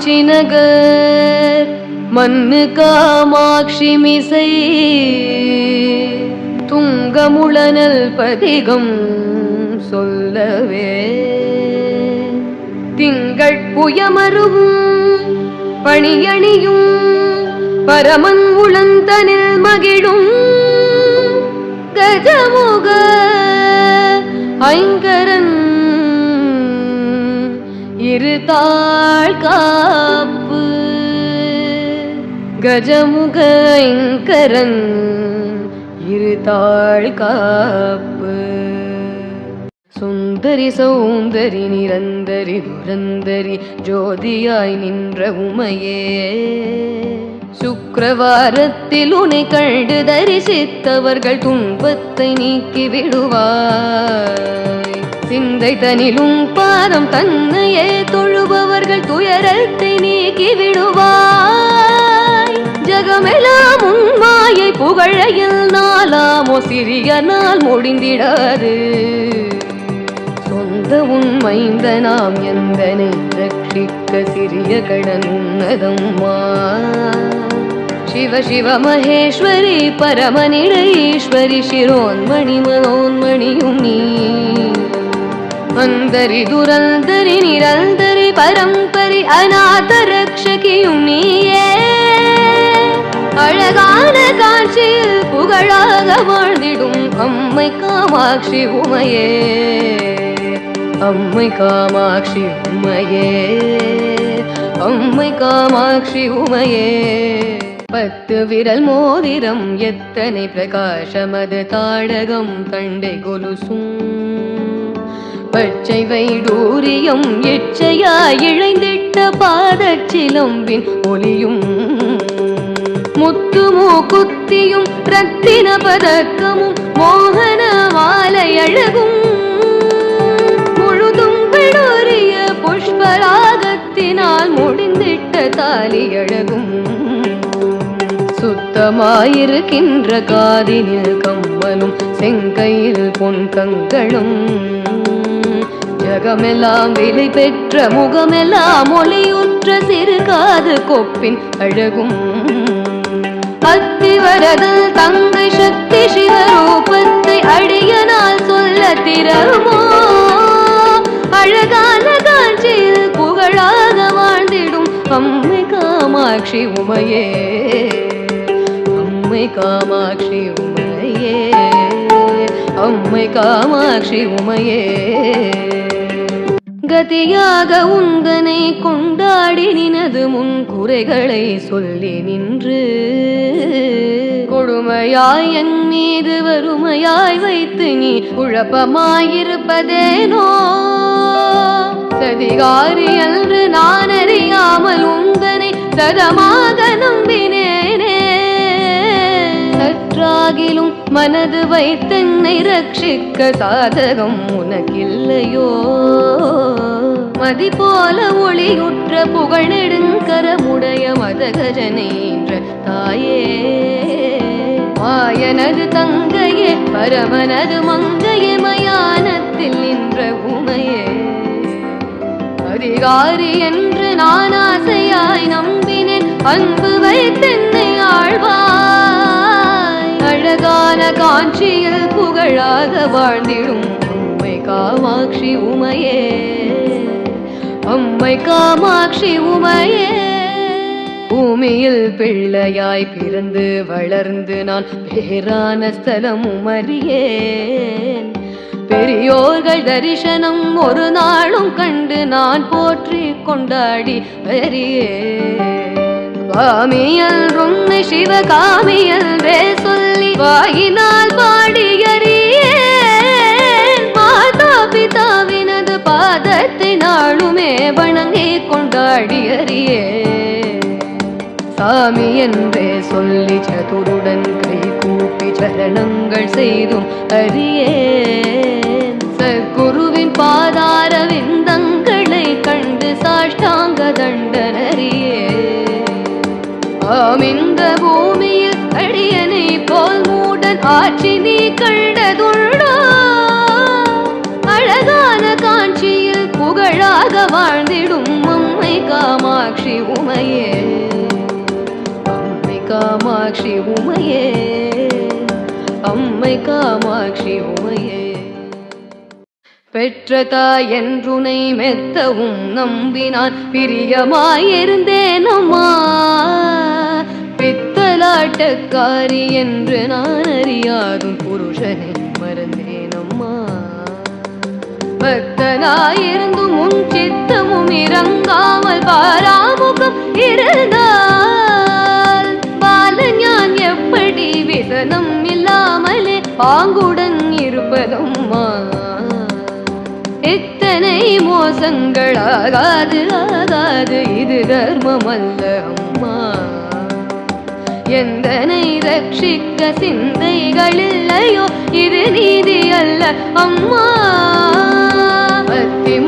காஞ்சி நகர் மண்ணு காமாட்சி மிசை துங்கமுளனல் பதிகம் சொல்லவே. திங்கள் புயமருவும் பணியணியும் பரமன் உளந்தனில் மகிழும் கஜமுக இருதாள் காப்பு கஜமுக ஐங்கரன் இருதாள் காப்பு சுந்தரி சௌந்தரி நிரந்தரி புரந்தரி ஜோதியாய் நின்ற உமையே. சுக்கரவாரத்தில் உனை கண்டு தரிசித்தவர்கள் துன்பத்தை நீக்கி விடுவார். சிந்தை தனிலும் பாதம் தன்னையே தொழுபவர்கள் துயரத்தை நீக்கி விடுவாய் ஜகமெல்லாம் உண்மாயை புகழையில் நாளாமோ சிறிய நாள் முடிந்திடாது. சொந்த உண்மைந்த நாம் எந்தனை ரட்சிக்க சிறிய கடன் உன்னதம்மா. சிவ சிவ மகேஸ்வரி பரமனிட ஈஸ்வரி சிரோன்மணி மனோன்மணியும் துரந்தரி நிரந்தரி பரம்பரி அநாத ரக்ஷகியும் நீயே. அழகான காட்சியில் புகழாக வாழ்ந்திடும் அம்மை காமாட்சி உமையே. அம்மை காமாட்சி உமையே. அம்மை காமாட்சி உமையே. பத்து விரல் மோதிரம் எத்தனை பிரகாசமது தாடகம் தண்டை கொலுசும். பச்சை வைடூரியம் எச்சையா இழைந்திட்ட பாதச்சிலம்பின் ஒலியும். முத்துமோ குத்தியும் ரத்தின பதக்கமும் மோகன மாலை அழகும். முழுதும் விடோரிய புஷ்பராகத்தினால் முடிந்திட்ட தாலி அழகும். சுத்தமாயிருக்கின்ற காதினில் கம்மலும் செங்கையில் பொன் கங்களும். உலகமெல்லாம் விலை பெற்ற முகமெல்லாம் ஒளியுற்ற சிறு காது கொப்பின் அழகும். அத்திவரது தங்கை சக்தி சிவரூபத்தை அடியனால் சொல்ல திறமோ? அழகான காட்சியில் புகழாக வாழ்ந்திடும் அம்மை காமாட்சி உமையே. அம்மை காமாட்சி உமையே. அம்மை காமாட்சி உமையே. கதியாக உந்தனை கொண்டாடி நினது முன் குறைகளை சொல்லி நின்று. கொடுமையாய் என் மீது வறுமையாய் வைத்து நீ குழப்பமாயிருப்பதேனோ? சதிகாரி அன்று நான் அறியாமல் உந்தனை சதமாக ஒன்றாகிலும் மனது வைத்தென்னை ரட்சிக்க சாதகம் உனக்கில்லையோ? மதி போல ஒளியுற்ற புகழ் நெடுங்கரமுடைய மதகஜனை என்ற தாயே. மாயனது தங்கையே பரமனது மங்கையே மயானத்தில் நின்ற உமையே. அதிகாரி என்று நான் ஆசையாய் நம்பினேன் அன்பு வைத்தென்னை ஆழ்வார் அழகான காஞ்சியில் புகழாக வாழ்ந்திடும் உம்மை காமாட்சி உமையே. அம்மை காமாட்சி உமையே. பூமியில் பிள்ளையாய் பிறந்து வளர்ந்து நான் பேரான ஸ்தலம் உமறியேன். பெரியோர்கள் தரிசனம் ஒரு நாளும் கண்டு நான் போற்றி கொண்டாடி வரியே. காமியல் உன்னை சிவகாமியல்வே சொல்லி வாயினால் பாடியறியேன் மாதா பிதாவினது பாதத்தை நாளுமே வணங்கி கொண்டாடியறியே சாமி என்றே சொல்லி சதுருடன் கை கூப்பி சரணங்கள் செய்தும் அறியேன். சத்குருவின் பாதார விந்தங்களை கண்டு சாஷ்டாங்க தண்டனறியே ஆமின் ஆட்சி நீ கண்டதுள்ளோ அழகான காட்சியில் புகழாக வாழ்ந்திடும் அம்மை காமாட்சி உமையே. அம்மை காமாட்சி உமையே. அம்மை காமாட்சி உமையே. பெற்ற தாய் என்றுனை மெத்தவும் நம்பினான். பிரியமாயிருந்தேனம்மா. அம்மா ஆட்டக்காரி என்று நான் அறியாதும் புருஷனை மறந்தேன் அம்மா. பக்தனாயிருந்தும் உன் சித்தமும் இறங்காமல் பாராமுகம் இருந்தால் பாலன் பாலஞான் எப்படி விசனம் இல்லாமலே பாங்குடன் இருப்பதம்மா. இத்தனை மோசங்கள் ஆகாது ஆகாது இது தர்மம் அல்ல அம்மா. எந்தனை ரட்சிக்க சிந்தைகள் இல்லையோ இது நீதி அல்ல அம்மா. பத்தி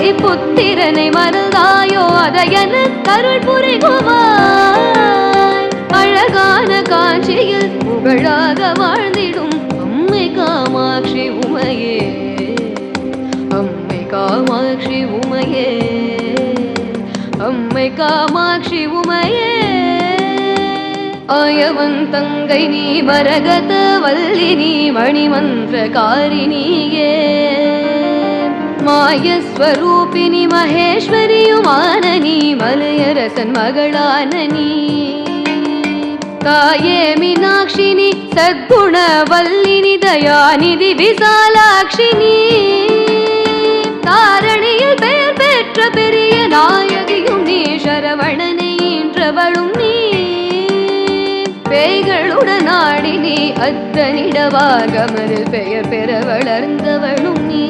இப்புத்திரனை மறந்தாயோ அதை என கருள் புரிகுவாய் அழகான காட்சியில் புகழாக வாழ்ந்திடும் அம்மை காமாட்சி உமையே. அம்மை காமாட்சி உமையே. அம்மை காமாட்சி உமையே. ஆயவன் தங்கை நீ மரகத வல்லி நீ மணிமந்திர காரிணியே. மாயஸ்வரூபினி மகேஸ்வரியுமான நீ மலையரசன் மகளான நீ. தாயே மீனாட்சினி சத்குண வல்லினி தயாநிதி விசாலாட்சினி தாரணியில் பெயர் பெற்ற பெரிய நாயகியும் நீ சரவணனை ஈன்றவளும் நீ. பேய்களுடன் ஆடி நீ மறு பெயர் பெற வளர்ந்தவளும் நீ.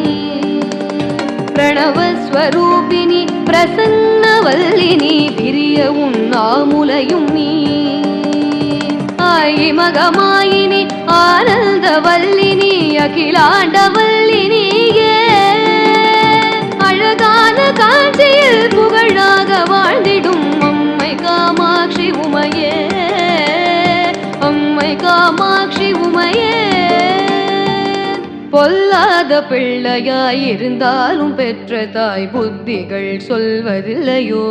பிரணவஸ்வரூபினி பிரசன்னவல்லினி பிரிய உன் ஆமுலையும் நீ. ஆயி மகமாயினி ஆனந்த ஆனந்தவல்லினி அகிலாண்டவல்லினியே அழகான காட்சியில் புகழாக வாழ்ந்திடும் அம்மை காமாட்சி உமையே. காமாட்சி உமையே. பொல்லாத பிள்ளையாயிருந்தாலும் பெற்ற தாய் புத்திகள் சொல்வதில்லையோ.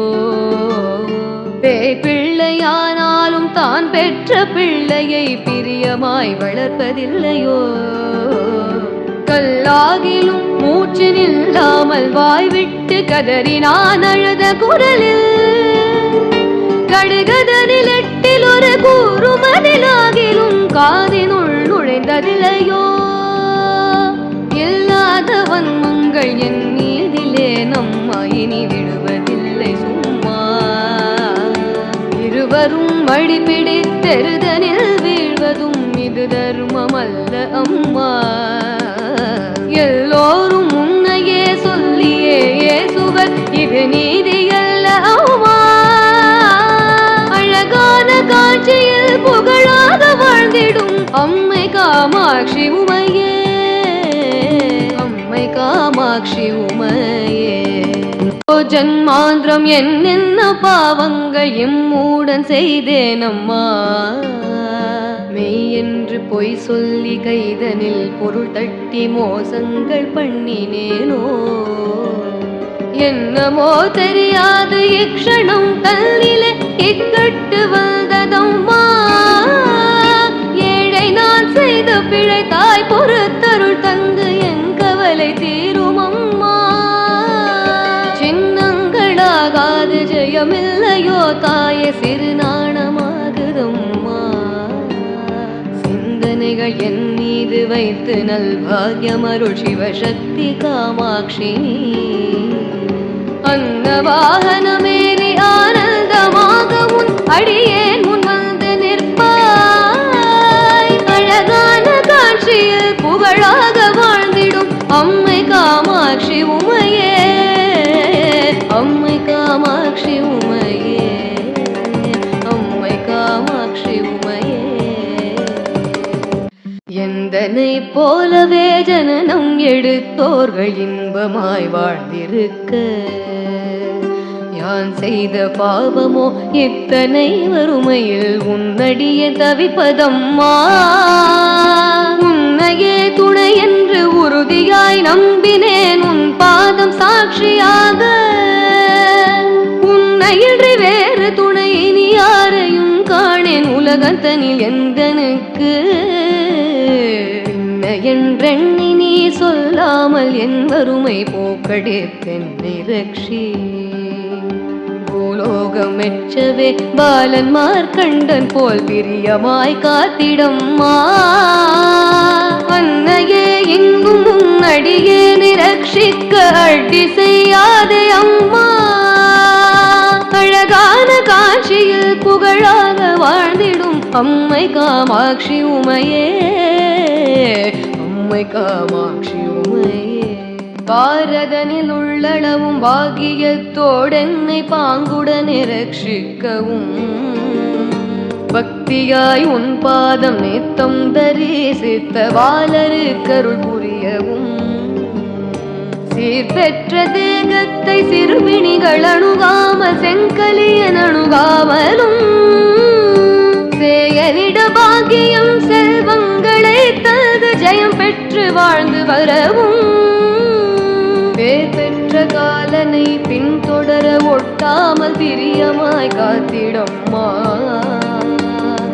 பிள்ளையானாலும் தான் பெற்ற பிள்ளையை பிரியமாய் வளர்ப்பதில்லையோ. கல்லாகிலும் மூச்சு நில்லாமல் வாய்விட்டு கதறினான் அழுத குரலில். கடுகதனில் எட்டில் ஒரு கூறுமதிலாகிலும் காதினுள் நுழைந்ததில்லையோ? இல்லாதவன் மங்கள் என் மீதிலே நம்மா இனி விடுவதில்லை சும்மா. இருவரும் வழிபிடித்தெருதனில் வீழ்வதும் இது தர்மமல்ல அம்மா. அம்மை காமாட்சி உமையே. அம்மை காமாட்சி உமையே. ஜன்மாந்திரம் என்னென்ன பாவங்கள் எம்மூடன் செய்தேனம்மா. மெய் என்று பொய் சொல்லி கைதனில் பொருள் தட்டி மோசங்கள் பண்ணினேனோ. என்னமோ தெரியாது இக்ஷணம் கல்லிலே இக்கட்டு வந்ததம்மா. செய்த பிழை தாய் பொறுத்தருள் தந்து என் கவலை தீரும் அம்மா சின்னங்களாகாது ஜெயமில்லையோ தாய சிறுநாணமாகுதம்மா. சிந்தனைகள் என் மீது வைத்து நல்பாகியமருள் சிவசக்தி காமாட்சி. அந்த வாகனமேறி ஆனந்தமாக உன் அடியேன் ஜனனம் எடுத்தோர்கள் இன்பமாய் வாழ்ந்திருக்க. யான் செய்த பாவமோ இத்தனை வறுமையில் உன்னடிய தவிப்பதம்மா. உன்னையே துணை என்று உறுதியாய் நம்பினேன் உன் பாதம் சாட்சியாக. உன் உன்னையின்றி வேறு துணை இனி யாரையும் காணேன் உலகத்தனில் எந்தனுக்கு. என்றெண்ணி நீ சொல்லாமல் என் வறுமை போக்கடித்தென்னை ரக்ஷி பூலோகம் மெச்சவே பாலன் மார்க்கண்டன் போல் பிரியமாய் காத்திடம்மா. அன்னையே இங்கும் உன்னடியே நிரக்ஷிக்க அடி செய்யாதே அம்மா. அழகான காட்சியில் புகழாக வாழ்ந்திடும் அம்மை காமாட்சி உமையே. அம்மை காமாட்சி உமையே பாரதனில் உள்ளளவும் பாகியத்தோடென்னை பாங்குடன் ரட்சிக்கவும் பக்தியாய் உன் பாதம் நித்தம் தரிசித்த பாலரு கருள் புரியவும். சீர்பெற்ற தேகத்தை சிறுமிணிகள் அணுகாமல் செங்கலியன் அணுகாமலும் வாழ்ந்து வரவும். பேர் பெற்ற காலனை பின்தொடர ஒட்டாமல் பிரியமாய் காத்திடம்மா.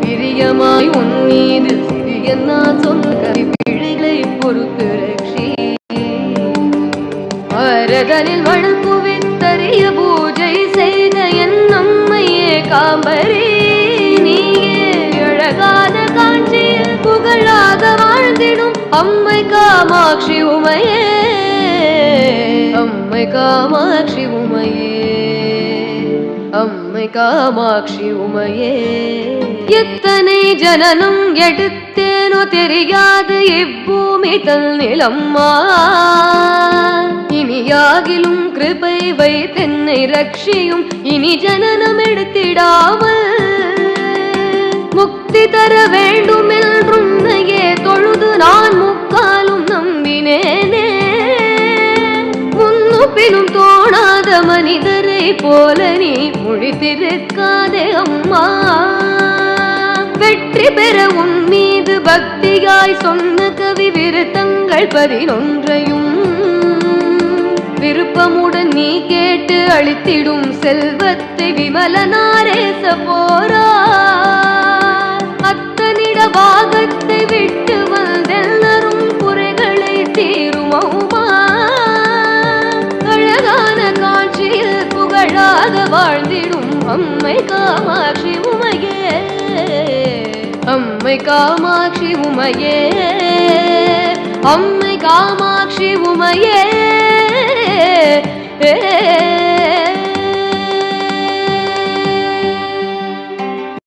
பிரியமாய் உன் மீது சிறிய நான் சொன்ன பிழைகளை பொறுத்து ரட்சி. வரதனில் மணல் குவித்தறிய பூஜை செய்த என் நம்மையே காம்பரே. நீயே அழகான காட்சியில் புகழாக வாழ்ந்திடும் அம்மை காமாட்சி உமையே அம்மை காமாட்சி உமையே அம்மை காமாட்சி உமையே. எத்தனை ஜனனம் எடுத்தேனோ தெரியாது இப்பூமி தல் நிலம்மா. இனியாகிலும் கிருபை வைத்தென்னை ரட்சியும் இனி ஜனனம் எடுத்திடாமல் முக்தி தர வேண்டும் என்றுன்னையே தொழுது நான் முக்காலும் நம்பினேனே. முன்னுப்பினும் தோணாத மனிதரை போல நீ முழித்திருக்காதே அம்மா. வெற்றி பெற உன் மீது பக்தியாய் சொன்ன கவி விருத்தங்கள் பதினொன்றையும் விருப்பமுடன் நீ கேட்டு அழித்திடும் செல்வத்தை விமலனாரேச போரா. பாகத்தை விட்டு வந்தெல்லரும் குறைகளை தீருமௌமா அழகான காட்சியில் புகழாக வாழ்ந்திடும் அம்மை காமாட்சி உமையே. அம்மை காமாட்சி உமையே. அம்மை காமாட்சி உமையே. ஏ